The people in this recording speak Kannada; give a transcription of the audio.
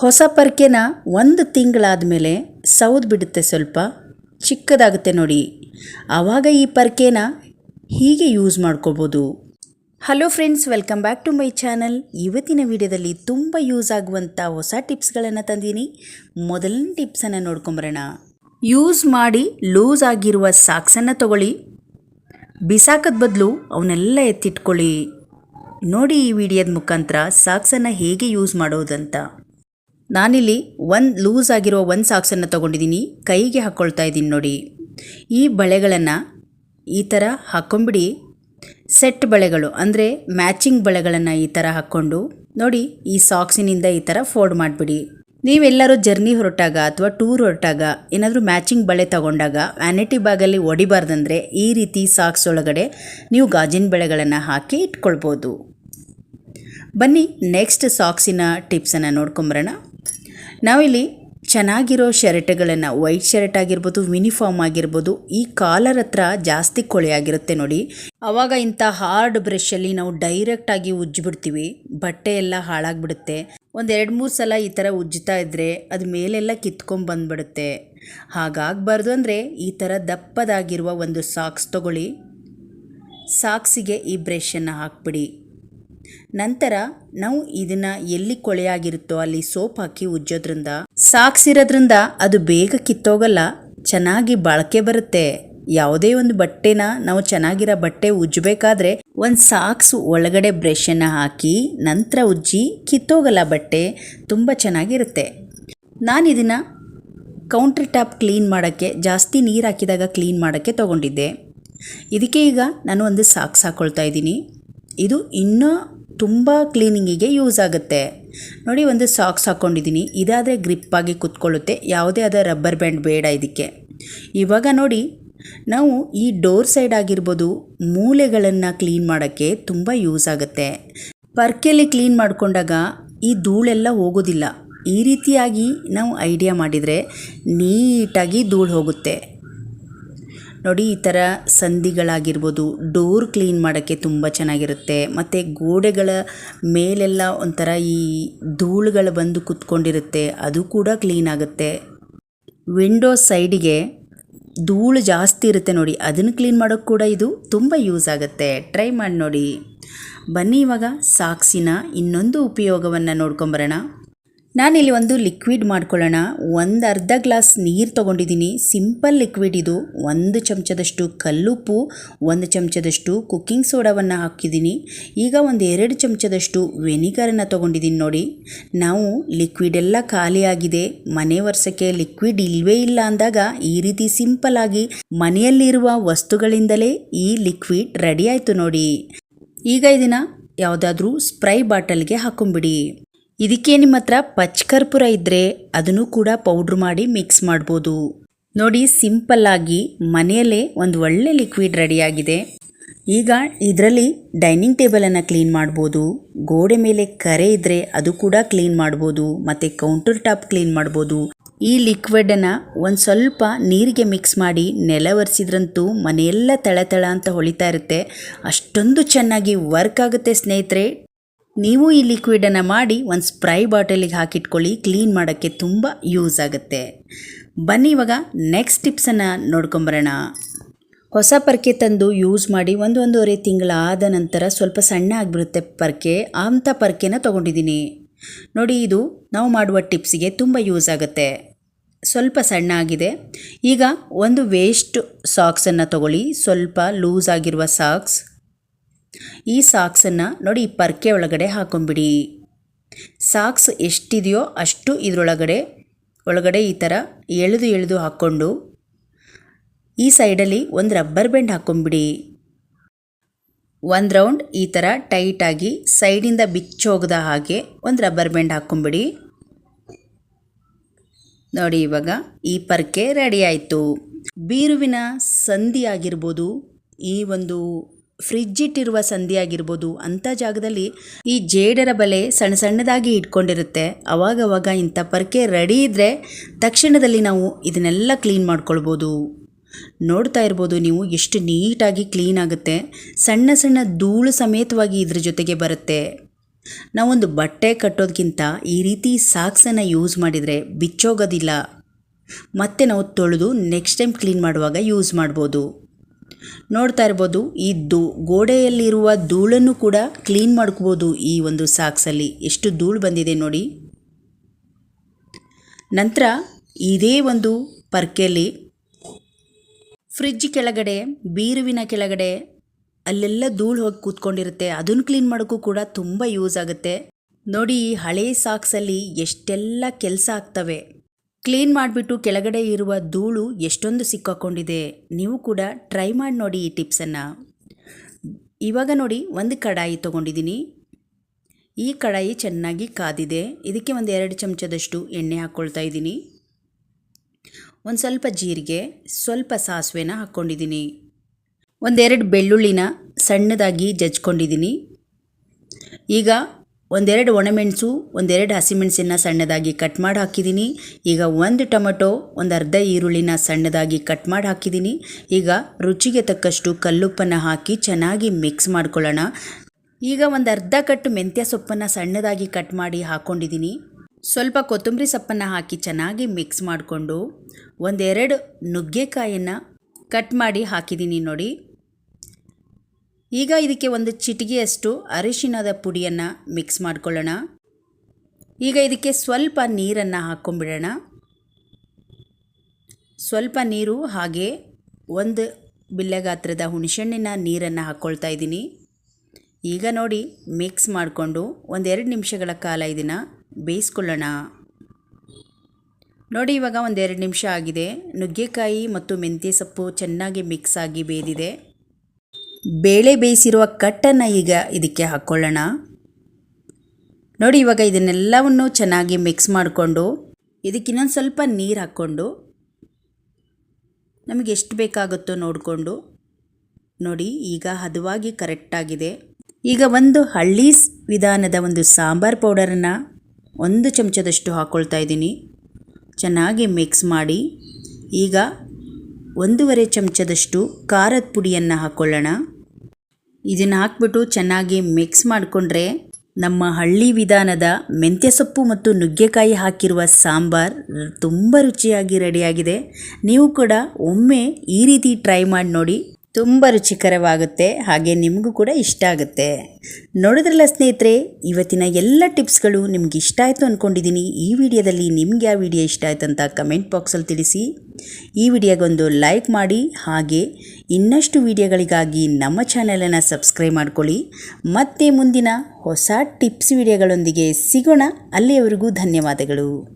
ಹೊಸ ಪರ್ಕೆನ ಒಂದು ತಿಂಗಳಾದ ಮೇಲೆ ಸೌದು ಬಿಡುತ್ತೆ ಸ್ವಲ್ಪ, ಚಿಕ್ಕದಾಗುತ್ತೆ ನೋಡಿ. ಆವಾಗ ಈ ಪರ್ಕೆನ ಹೀಗೆ ಯೂಸ್ ಮಾಡ್ಕೋಬೋದು. Hello friends, welcome back to my channel. ಇವತ್ತಿನ ವಿಡಿಯೋದಲ್ಲಿ ತುಂಬ ಯೂಸ್ ಆಗುವಂಥ ಹೊಸ ಟಿಪ್ಸ್ಗಳನ್ನು ತಂದೀನಿ. ಮೊದಲನೇ ಟಿಪ್ಸನ್ನು ನೋಡ್ಕೊಂಬರೋಣ. ಯೂಸ್ ಮಾಡಿ ಲೂಸ್ ಆಗಿರುವ ಸಾಕ್ಸನ್ನು ತಗೊಳ್ಳಿ. ಬಿಸಾಕದ ಬದಲು ಅವನ್ನೆಲ್ಲ ಎತ್ತಿಟ್ಕೊಳ್ಳಿ. ನೋಡಿ ಈ ವಿಡಿಯೋದ ಮುಖಾಂತರ ಸಾಕ್ಸನ್ನು ಹೇಗೆ ಯೂಸ್ ಮಾಡೋದಂತ. ನಾನಿಲ್ಲಿ ಒಂದು ಲೂಸ್ ಆಗಿರೋ ಒಂದು ಸಾಕ್ಸನ್ನು ತೊಗೊಂಡಿದ್ದೀನಿ ಕೈಗೆ ಹಾಕ್ಕೊಳ್ತಾ ಇದ್ದೀನಿ ನೋಡಿ. ಈ ಬಳೆಗಳನ್ನು ಈ ಥರ ಹಾಕ್ಕೊಂಬಿಡಿ ಸೆಟ್ ಬಳೆಗಳು, ಅಂದರೆ ಮ್ಯಾಚಿಂಗ್ ಬಳೆಗಳನ್ನು ಈ ಥರ ಹಾಕ್ಕೊಂಡು ನೋಡಿ, ಈ ಸಾಕ್ಸಿನಿಂದ ಈ ಥರ ಫೋಲ್ಡ್ ಮಾಡಿಬಿಡಿ. ನೀವೆಲ್ಲರೂ ಜರ್ನಿ ಹೊರಟಾಗ ಅಥವಾ ಟೂರ್ ಹೊರಟಾಗ, ಏನಾದರೂ ಮ್ಯಾಚಿಂಗ್ ಬಳೆ ತಗೊಂಡಾಗ ವ್ಯಾನಿಟಿ ಬ್ಯಾಗಲ್ಲಿ ಒಡಿಬಾರ್ದಂದ್ರೆ ಈ ರೀತಿ ಸಾಕ್ಸ್ ಒಳಗಡೆ ನೀವು ಗಾಜಿನ ಬಳೆಗಳನ್ನು ಹಾಕಿ ಇಟ್ಕೊಳ್ಬೋದು. ಬನ್ನಿ ನೆಕ್ಸ್ಟ್ ಸಾಕ್ಸಿನ ಟಿಪ್ಸನ್ನು ನೋಡ್ಕೊಂಬರೋಣ. ನಾವಿಲ್ಲಿ ಚೆನ್ನಾಗಿರೋ ಶರ್ಟ್ಗಳನ್ನು ವೈಟ್ ಶರ್ಟ್ ಆಗಿರ್ಬೋದು ಯೂನಿಫಾರ್ಮ್ ಆಗಿರ್ಬೋದು, ಈ ಕಾಲರ್ ಹತ್ರ ಜಾಸ್ತಿ ಕೊಳೆ ಆಗಿರುತ್ತೆ ನೋಡಿ. ಆವಾಗ ಇಂಥ ಹಾರ್ಡ್ ಬ್ರಷಲ್ಲಿ ನಾವು ಡೈರೆಕ್ಟಾಗಿ ಉಜ್ಜಿಬಿಡ್ತೀವಿ. ಬಟ್ಟೆ ಎಲ್ಲ ಹಾಳಾಗ್ಬಿಡುತ್ತೆ. ಒಂದು ಎರಡು ಮೂರು ಸಲ ಈ ಥರ ಉಜ್ಜುತ್ತಾ ಇದ್ದರೆ ಅದು ಮೇಲೆಲ್ಲ ಕಿತ್ಕೊಂಬಂದ್ಬಿಡುತ್ತೆ ಹಾಗಾಗಬಾರ್ದು ಅಂದರೆ ಈ ಥರ ದಪ್ಪದಾಗಿರುವ ಒಂದು ಸಾಕ್ಸ್ ತಗೊಳ್ಳಿ. ಸಾಕ್ಸಿಗೆ ಈ ಬ್ರಷನ್ನು ಹಾಕ್ಬಿಡಿ. ನಂತರ ನಾವು ಇದನ್ನ ಎಲ್ಲಿ ಕೊಳೆಯಾಗಿರುತ್ತೋ ಅಲ್ಲಿ ಸೋಪ್ ಹಾಕಿ ಉಜ್ಜೋದ್ರಿಂದ ಸಾಕ್ಸ್ ಇರೋದ್ರಿಂದ ಅದು ಬೇಗ ಕಿತ್ತೋಗಲ್ಲ, ಚೆನ್ನಾಗಿ ಬಾಳಿಕೆ ಬರುತ್ತೆ. ಯಾವುದೇ ಒಂದು ಬಟ್ಟೆನ ನಾವು ಚೆನ್ನಾಗಿರೋ ಬಟ್ಟೆ ಉಜ್ಜಬೇಕಾದ್ರೆ ಒಂದು ಸಾಕ್ಸ್ ಒಳಗಡೆ ಬ್ರಷನ್ನು ಹಾಕಿ ನಂತರ ಉಜ್ಜಿ ಕಿತ್ತೋಗಲ್ಲ ಬಟ್ಟೆ, ತುಂಬ ಚೆನ್ನಾಗಿರುತ್ತೆ. ನಾನು ಇದನ್ನು ಕೌಂಟ್ರ್ ಟಾಪ್ ಕ್ಲೀನ್ ಮಾಡೋಕ್ಕೆ, ಜಾಸ್ತಿ ನೀರು ಹಾಕಿದಾಗ ಕ್ಲೀನ್ ಮಾಡೋಕ್ಕೆ ತೊಗೊಂಡಿದ್ದೆ. ಇದಕ್ಕೆ ಈಗ ನಾನು ಒಂದು ಸಾಕ್ಸ್ ಹಾಕ್ಕೊಳ್ತಾ ಇದ್ದೀನಿ. ಇದು ಇನ್ನೂ ತುಂಬ ಕ್ಲೀನಿಂಗಿಗೆ ಯೂಸ್ ಆಗುತ್ತೆ. ನೋಡಿ ಒಂದು ಸಾಕ್ಸ್ ಹಾಕ್ಕೊಂಡಿದ್ದೀನಿ ಇದಾದರೆ ಗ್ರಿಪ್ಪಾಗಿ ಕುತ್ಕೊಳ್ಳುತ್ತೆ. ಯಾವುದೇ ಆದ ರಬ್ಬರ್ ಬ್ಯಾಂಡ್ ಬೇಡ ಇದಕ್ಕೆ. ಇವಾಗ ನೋಡಿ, ನಾವು ಈ ಡೋರ್ ಸೈಡ್ ಆಗಿರ್ಬೋದು, ಮೂಲೆಗಳನ್ನು ಕ್ಲೀನ್ ಮಾಡೋಕ್ಕೆ ತುಂಬ ಯೂಸ್ ಆಗುತ್ತೆ. ಪರ್ಕೆಯಲ್ಲಿ ಕ್ಲೀನ್ ಮಾಡಿಕೊಂಡಾಗ ಈ ಧೂಳೆಲ್ಲ ಹೋಗೋದಿಲ್ಲ. ಈ ರೀತಿಯಾಗಿ ನಾವು ಐಡಿಯಾ ಮಾಡಿದರೆ ನೀಟಾಗಿ ಧೂಳು ಹೋಗುತ್ತೆ. ನೋಡಿ, ಈ ಥರ ಸಂಧಿಗಳಾಗಿರ್ಬೋದು ಡೋರ್ ಕ್ಲೀನ್ ಮಾಡೋಕ್ಕೆ ತುಂಬ ಚೆನ್ನಾಗಿರುತ್ತೆ. ಮತ್ತು ಗೋಡೆಗಳ ಮೇಲೆಲ್ಲ ಒಂಥರ ಈ ಧೂಳುಗಳು ಬಂದು ಕುತ್ಕೊಂಡಿರುತ್ತೆ, ಅದು ಕೂಡ ಕ್ಲೀನ್ ಆಗುತ್ತೆ. ವಿಂಡೋ ಸೈಡಿಗೆ ಧೂಳು ಜಾಸ್ತಿ ಇರುತ್ತೆ ನೋಡಿ, ಅದನ್ನು ಕ್ಲೀನ್ ಮಾಡೋಕ್ಕೆ ಕೂಡ ಇದು ತುಂಬ ಯೂಸ್ ಆಗುತ್ತೆ. ಟ್ರೈ ಮಾಡಿ ನೋಡಿ. ಬನ್ನಿ ಇವಾಗ ಸಾಕ್ಸಿನ ಇನ್ನೊಂದು ಉಪಯೋಗವನ್ನು ನೋಡ್ಕೊಂಬರೋಣ. ನಾನಿಲ್ಲಿ ಒಂದು ಲಿಕ್ವಿಡ್ ಮಾಡ್ಕೊಳ್ಳೋಣ. ಒಂದು ಅರ್ಧ ಗ್ಲಾಸ್ ನೀರು ತೊಗೊಂಡಿದ್ದೀನಿ ಸಿಂಪಲ್ ಲಿಕ್ವಿಡ್ ಇದು. ಒಂದು ಚಮಚದಷ್ಟು ಕಲ್ಲುಪ್ಪು, ಒಂದು ಚಮಚದಷ್ಟು ಕುಕ್ಕಿಂಗ್ ಸೋಡಾವನ್ನು ಹಾಕಿದ್ದೀನಿ ಈಗ ಒಂದು ಎರಡು ಚಮಚದಷ್ಟು ವೆನಿಗರನ್ನು ತೊಗೊಂಡಿದ್ದೀನಿ ನೋಡಿ. ನಾವು ಲಿಕ್ವಿಡ್ ಎಲ್ಲ ಖಾಲಿಯಾಗಿದೆ ಮನೆ ವರ್ಷಕ್ಕೆ ಲಿಕ್ವಿಡ್ ಇಲ್ವೇ ಇಲ್ಲ ಅಂದಾಗ ಈ ರೀತಿ ಸಿಂಪಲ್ ಆಗಿ ಮನೆಯಲ್ಲಿರುವ ವಸ್ತುಗಳಿಂದಲೇ ಈ ಲಿಕ್ವಿಡ್ ರೆಡಿ ಆಯಿತು ನೋಡಿ. ಈಗ ಇದನ್ನು ಯಾವುದಾದ್ರೂ ಸ್ಪ್ರೈ ಬಾಟಲ್ಗೆ ಹಾಕೊಂಬಿಡಿ. ಇದಕ್ಕೆ ನಿಮ್ಮ ಹತ್ರ ಪಚ್ಕರ್ಪೂರ ಇದ್ದರೆ ಅದನ್ನು ಕೂಡ ಪೌಡ್ರ್ ಮಾಡಿ ಮಿಕ್ಸ್ ಮಾಡ್ಬೋದು. ನೋಡಿ ಸಿಂಪಲ್ ಆಗಿ ಮನೆಯಲ್ಲೇ ಒಂದು ಒಳ್ಳೆ ಲಿಕ್ವಿಡ್ ರೆಡಿಯಾಗಿದೆ. ಈಗ ಇದರಲ್ಲಿ ಡೈನಿಂಗ್ ಟೇಬಲನ್ನು ಕ್ಲೀನ್ ಮಾಡ್ಬೋದು. ಗೋಡೆ ಮೇಲೆ ಕರೆ ಇದ್ದರೆ ಅದು ಕೂಡ ಕ್ಲೀನ್ ಮಾಡ್ಬೋದು. ಮತ್ತು ಕೌಂಟರ್ ಟಾಪ್ ಕ್ಲೀನ್ ಮಾಡ್ಬೋದು. ಈ ಲಿಕ್ವಿಡನ್ನು ಒಂದು ಸ್ವಲ್ಪ ನೀರಿಗೆ ಮಿಕ್ಸ್ ಮಾಡಿ ನೆಲ ಒರೆಸಿದ್ರಂತೂ ಮನೆಯೆಲ್ಲ ತಳ ಅಂತ ಹೊಳಿತಾ ಇರುತ್ತೆ. ಅಷ್ಟೊಂದು ಚೆನ್ನಾಗಿ ವರ್ಕ್ ಆಗುತ್ತೆ ಸ್ನೇಹಿತರೆ. ನೀವು ಈ ಲಿಕ್ವಿಡನ್ನು ಮಾಡಿ ಒಂದು ಸ್ಪ್ರೈ ಬಾಟಲಿಗೆ ಹಾಕಿಟ್ಕೊಳ್ಳಿ ಕ್ಲೀನ್ ಮಾಡೋಕ್ಕೆ ತುಂಬ ಯೂಸ್ ಆಗುತ್ತೆ. ಬನ್ನಿ ಇವಾಗ ನೆಕ್ಸ್ಟ್ ಟಿಪ್ಸನ್ನು ನೋಡ್ಕೊಂಬರೋಣ. ಹೊಸ ಪರ್ಕೆ ತಂದು ಯೂಸ್ ಮಾಡಿ ಒಂದು ಒಂದೂವರೆ ತಿಂಗಳಾದ ನಂತರ ಸ್ವಲ್ಪ ಸಣ್ಣ ಆಗಿಬಿಡುತ್ತೆ ಪರ್ಕೆ ಅಂಥ ಪರ್ಕೆನ ತೊಗೊಂಡಿದ್ದೀನಿ. ನೋಡಿ ಇದು ನಾವು ಮಾಡುವ ಟಿಪ್ಸಿಗೆ ತುಂಬ ಯೂಸ್ ಆಗುತ್ತೆ. ಸ್ವಲ್ಪ ಸಣ್ಣ ಆಗಿದೆ. ಈಗ ಒಂದು ವೇಸ್ಟ್ ಸಾಕ್ಸನ್ನು ತಗೊಳ್ಳಿ. ಸ್ವಲ್ಪ ಲೂಸ್ ಆಗಿರುವ ಸಾಕ್ಸ್ ಈ ಸಾಕ್ಸನ್ನು ನೋಡಿ ಪರ್ಕೆ ಒಳಗಡೆ ಹಾಕೊಂಬಿಡಿ. ಸಾಕ್ಸ್ ಎಷ್ಟಿದೆಯೋ ಅಷ್ಟು ಇದರೊಳಗಡೆ, ಒಳಗಡೆ ಈ ಥರ ಎಳೆದು ಎಳೆದು ಹಾಕ್ಕೊಂಡು ಈ ಸೈಡಲ್ಲಿ ಒಂದು ರಬ್ಬರ್ ಬ್ಯಾಂಡ್ ಹಾಕ್ಕೊಂಬಿಡಿ ಒಂದು ರೌಂಡ್ ಈ ಥರ ಟೈಟಾಗಿ ಸೈಡಿಂದ ಬಿಚ್ಚೋಗದ ಹಾಗೆ ಒಂದು ರಬ್ಬರ್ ಬ್ಯಾಂಡ್ ಹಾಕ್ಕೊಂಬಿಡಿ ನೋಡಿ ಇವಾಗ ಈ ಪರ್ಕೆ ರೆಡಿ ಆಯಿತು. ಬೀರುವಿನ ಸಂಧಿ ಆಗಿರ್ಬೋದು ಈ ಒಂದು ಫ್ರಿಜ್ ಇಟ್ಟಿರುವ ಸಂಧಿ ಆಗಿರ್ಬೋದು ಅಂಥ ಜಾಗದಲ್ಲಿ ಈ ಜೇಡರ ಬಲೆ ಸಣ್ಣ ಸಣ್ಣದಾಗಿ ಇಟ್ಕೊಂಡಿರುತ್ತೆ. ಅವಾಗವಾಗ ಇಂಥ ಪರ್ಕೆ ರೆಡಿ ಇದ್ದರೆ ತಕ್ಷಣದಲ್ಲಿ ನಾವು ಇದನ್ನೆಲ್ಲ ಕ್ಲೀನ್ ಮಾಡ್ಕೊಳ್ಬೋದು. ನೋಡ್ತಾ ಇರ್ಬೋದು ನೀವು ಎಷ್ಟು ನೀಟಾಗಿ ಕ್ಲೀನ್ ಆಗುತ್ತೆ. ಸಣ್ಣ ಸಣ್ಣ ಧೂಳು ಸಮೇತವಾಗಿ ಇದ್ರ ಜೊತೆಗೆ ಬರುತ್ತೆ. ನಾವೊಂದು ಬಟ್ಟೆ ಕಟ್ಟೋದಕ್ಕಿಂತ ಈ ರೀತಿ ಸಾಕ್ಸನ್ನು ಯೂಸ್ ಮಾಡಿದರೆ ಬಿಚ್ಚೋಗೋದಿಲ್ಲ. ಮತ್ತೆ ನಾವು ತೊಳೆದು ನೆಕ್ಸ್ಟ್ ಟೈಮ್ ಕ್ಲೀನ್ ಮಾಡುವಾಗ ಯೂಸ್ ಮಾಡ್ಬೋದು. ನೋಡ್ತಾ ಇರ್ಬೋದು ಧೂ, ಗೋಡೆಯಲ್ಲಿರುವ ಧೂಳನ್ನು ಕೂಡ ಕ್ಲೀನ್ ಮಾಡ್ಕೋಬೋದು ಈ ಒಂದು ಸಾಕ್ಸಲ್ಲಿ. ಎಷ್ಟು ಧೂಳು ಬಂದಿದೆ ನೋಡಿ. ನಂತರ ಇದೇ ಒಂದು ಪರ್ಕೆಯಲ್ಲಿ ಫ್ರಿಜ್ ಕೆಳಗಡೆ, ಬೀರುವಿನ ಕೆಳಗಡೆ ಅಲ್ಲೆಲ್ಲ ಧೂಳು ಹೋಗಿ ಕೂತ್ಕೊಂಡಿರುತ್ತೆ. ಅದನ್ನು ಕ್ಲೀನ್ ಮಾಡೋಕ್ಕೂ ಕೂಡ ತುಂಬ ಯೂಸ್ ಆಗುತ್ತೆ. ನೋಡಿ, ಈ ಹಳೆ ಸಾಕ್ಸಲ್ಲಿ ಎಷ್ಟೆಲ್ಲ ಕೆಲಸ ಆಗ್ತವೆ. ಕ್ಲೀನ್ ಮಾಡಿಬಿಟ್ಟು ಕೆಳಗಡೆ ಇರುವ ಧೂಳು ಎಷ್ಟೊಂದು ಸಿಕ್ಕಾಕೊಂಡಿದೆ. ನೀವು ಕೂಡ ಟ್ರೈ ಮಾಡಿ ನೋಡಿ ಈ ಟಿಪ್ಸನ್ನು. ಇವಾಗ ನೋಡಿ ಒಂದು ಕಡಾಯಿ ತೊಗೊಂಡಿದ್ದೀನಿ. ಈ ಕಡಾಯಿ ಚೆನ್ನಾಗಿ ಕಾದಿದೆ. ಇದಕ್ಕೆ ಒಂದು ಎರಡು ಚಮಚದಷ್ಟು ಎಣ್ಣೆ ಹಾಕ್ಕೊಳ್ತಾ ಇದ್ದೀನಿ. ಒಂದು ಸ್ವಲ್ಪ ಜೀರಿಗೆ, ಸ್ವಲ್ಪ ಸಾಸಿವೆನ ಹಾಕ್ಕೊಂಡಿದ್ದೀನಿ. ಒಂದೆರಡು ಬೆಳ್ಳುಳ್ಳಿನ ಸಣ್ಣದಾಗಿ ಜಜ್ಕೊಂಡಿದ್ದೀನಿ. ಈಗ ಒಂದೆರಡು ಒಣಮೆಣಸು, ಒಂದೆರಡು ಹಸಿಮೆಣಸಿನ ಸಣ್ಣದಾಗಿ ಕಟ್ ಮಾಡಿ ಹಾಕಿದ್ದೀನಿ ಈಗ ಒಂದು ಟೊಮೆಟೊ, ಒಂದು ಅರ್ಧ ಈರುಳ್ಳಿನ ಸಣ್ಣದಾಗಿ ಕಟ್ ಮಾಡಿ ಹಾಕಿದ್ದೀನಿ ಈಗ ರುಚಿಗೆ ತಕ್ಕಷ್ಟು ಕಲ್ಲುಪ್ಪನ್ನು ಹಾಕಿ ಚೆನ್ನಾಗಿ ಮಿಕ್ಸ್ ಮಾಡ್ಕೊಳ್ಳೋಣ. ಈಗ ಒಂದು ಅರ್ಧ ಕಟ್ಟು ಮೆಂತ್ಯ ಸೊಪ್ಪನ್ನು ಸಣ್ಣದಾಗಿ ಕಟ್ ಮಾಡಿ ಹಾಕ್ಕೊಂಡಿದ್ದೀನಿ ಸ್ವಲ್ಪ ಕೊತ್ತಂಬರಿ ಸೊಪ್ಪನ್ನು ಹಾಕಿ ಚೆನ್ನಾಗಿ ಮಿಕ್ಸ್ ಮಾಡಿಕೊಂಡು ಒಂದೆರಡು ನುಗ್ಗೆಕಾಯನ್ನು ಕಟ್ ಮಾಡಿ ಹಾಕಿದ್ದೀನಿ ನೋಡಿ. ಈಗ ಇದಕ್ಕೆ ಒಂದು ಚಿಟಿಗೆಯಷ್ಟು ಅರಿಶಿಣದ ಪುಡಿಯನ್ನು ಮಿಕ್ಸ್ ಮಾಡ್ಕೊಳ್ಳೋಣ. ಈಗ ಇದಕ್ಕೆ ಸ್ವಲ್ಪ ನೀರನ್ನು ಹಾಕ್ಕೊಂಬಿಡೋಣ ಸ್ವಲ್ಪ ನೀರು ಹಾಗೆ ಒಂದು ಬಿಲ್ಲೆಗಾತ್ರದ ಹುಣಸೆಹಣ್ಣಿನ ನೀರನ್ನು ಹಾಕ್ಕೊಳ್ತಾ ಇದ್ದೀನಿ. ಈಗ ನೋಡಿ ಮಿಕ್ಸ್ ಮಾಡಿಕೊಂಡು ಒಂದೆರಡು ನಿಮಿಷಗಳ ಕಾಲ ಇದನ್ನು ಬೇಯಿಸ್ಕೊಳ್ಳೋಣ. ನೋಡಿ ಇವಾಗ ಒಂದೆರಡು ನಿಮಿಷ ಆಗಿದೆ. ನುಗ್ಗೆಕಾಯಿ ಮತ್ತು ಮೆಂತ್ಯ ಸೊಪ್ಪು ಚೆನ್ನಾಗಿ ಮಿಕ್ಸ್ ಆಗಿ ಬೇಯ್ದಿದೆ. ಬೇಳೆ ಬೇಯಿಸಿರುವ ಕಟ್ಟನ್ನು ಈಗ ಇದಕ್ಕೆ ಹಾಕ್ಕೊಳ್ಳೋಣ ನೋಡಿ ಇವಾಗ ಇದನ್ನೆಲ್ಲವನ್ನು ಚೆನ್ನಾಗಿ ಮಿಕ್ಸ್ ಮಾಡಿಕೊಂಡು ಇದಕ್ಕೆ ಇನ್ನೊಂದು ಸ್ವಲ್ಪ ನೀರು ಹಾಕ್ಕೊಂಡು ನಮಗೆ ಎಷ್ಟು ಬೇಕಾಗುತ್ತೋ ನೋಡಿಕೊಂಡು. ನೋಡಿ ಈಗ ಹದವಾಗಿ ಕರೆಕ್ಟಾಗಿದೆ ಈಗ ಒಂದು ಹಳ್ಳಿ ವಿಧಾನದ ಒಂದು ಸಾಂಬಾರ್ ಪೌಡರನ್ನು ಒಂದು ಚಮಚದಷ್ಟು ಹಾಕ್ಕೊಳ್ತಾ ಇದ್ದೀನಿ. ಚೆನ್ನಾಗಿ ಮಿಕ್ಸ್ ಮಾಡಿ ಈಗ ಒಂದೂವರೆ ಚಮಚದಷ್ಟು ಖಾರದ ಪುಡಿಯನ್ನು ಹಾಕ್ಕೊಳ್ಳೋಣ ಇದನ್ನು ಹಾಕ್ಬಿಟ್ಟು ಚೆನ್ನಾಗಿ ಮಿಕ್ಸ್ ಮಾಡಿಕೊಂಡ್ರೆ ನಮ್ಮ ಹಳ್ಳಿ ವಿಧಾನದ ಮೆಂತ್ಯ ಸೊಪ್ಪು ಮತ್ತು ನುಗ್ಗೆಕಾಯಿ ಹಾಕಿರುವ ಸಾಂಬಾರ್ ತುಂಬ ರುಚಿಯಾಗಿ ರೆಡಿಯಾಗಿದೆ. ನೀವು ಕೂಡ ಒಮ್ಮೆ ಈ ರೀತಿ ಟ್ರೈ ಮಾಡಿ ನೋಡಿ ತುಂಬ ರುಚಿಕರವಾಗುತ್ತೆ, ಹಾಗೆ ನಿಮಗೂ ಕೂಡ ಇಷ್ಟ ಆಗುತ್ತೆ. ನೋಡಿದ್ರಲ್ಲ ಸ್ನೇಹಿತರೆ, ಇವತ್ತಿನ ಎಲ್ಲ ಟಿಪ್ಸ್ಗಳು ನಿಮ್ಗೆ ಇಷ್ಟ ಆಯಿತು ಅಂದ್ಕೊಂಡಿದ್ದೀನಿ ಈ ವಿಡಿಯೋದಲ್ಲಿ ನಿಮ್ಗೆ ಯಾವ ವಿಡಿಯೋ ಇಷ್ಟ ಆಯಿತು ಅಂತ ಕಮೆಂಟ್ ಬಾಕ್ಸಲ್ಲಿ ತಿಳಿಸಿ. ಈ ವಿಡಿಯೋಗೊಂದು ಲೈಕ್ ಮಾಡಿ ಹಾಗೆ ಇನ್ನಷ್ಟು ವಿಡಿಯೋಗಳಿಗಾಗಿ ನಮ್ಮ ಚಾನಲನ್ನು ಸಬ್ಸ್ಕ್ರೈಬ್ ಮಾಡ್ಕೊಳ್ಳಿ. ಮತ್ತೆ ಮುಂದಿನ ಹೊಸ ಟಿಪ್ಸ್ ವಿಡಿಯೋಗಳೊಂದಿಗೆ ಸಿಗೋಣ. ಅಲ್ಲಿಯವರೆಗೂ ಧನ್ಯವಾದಗಳು.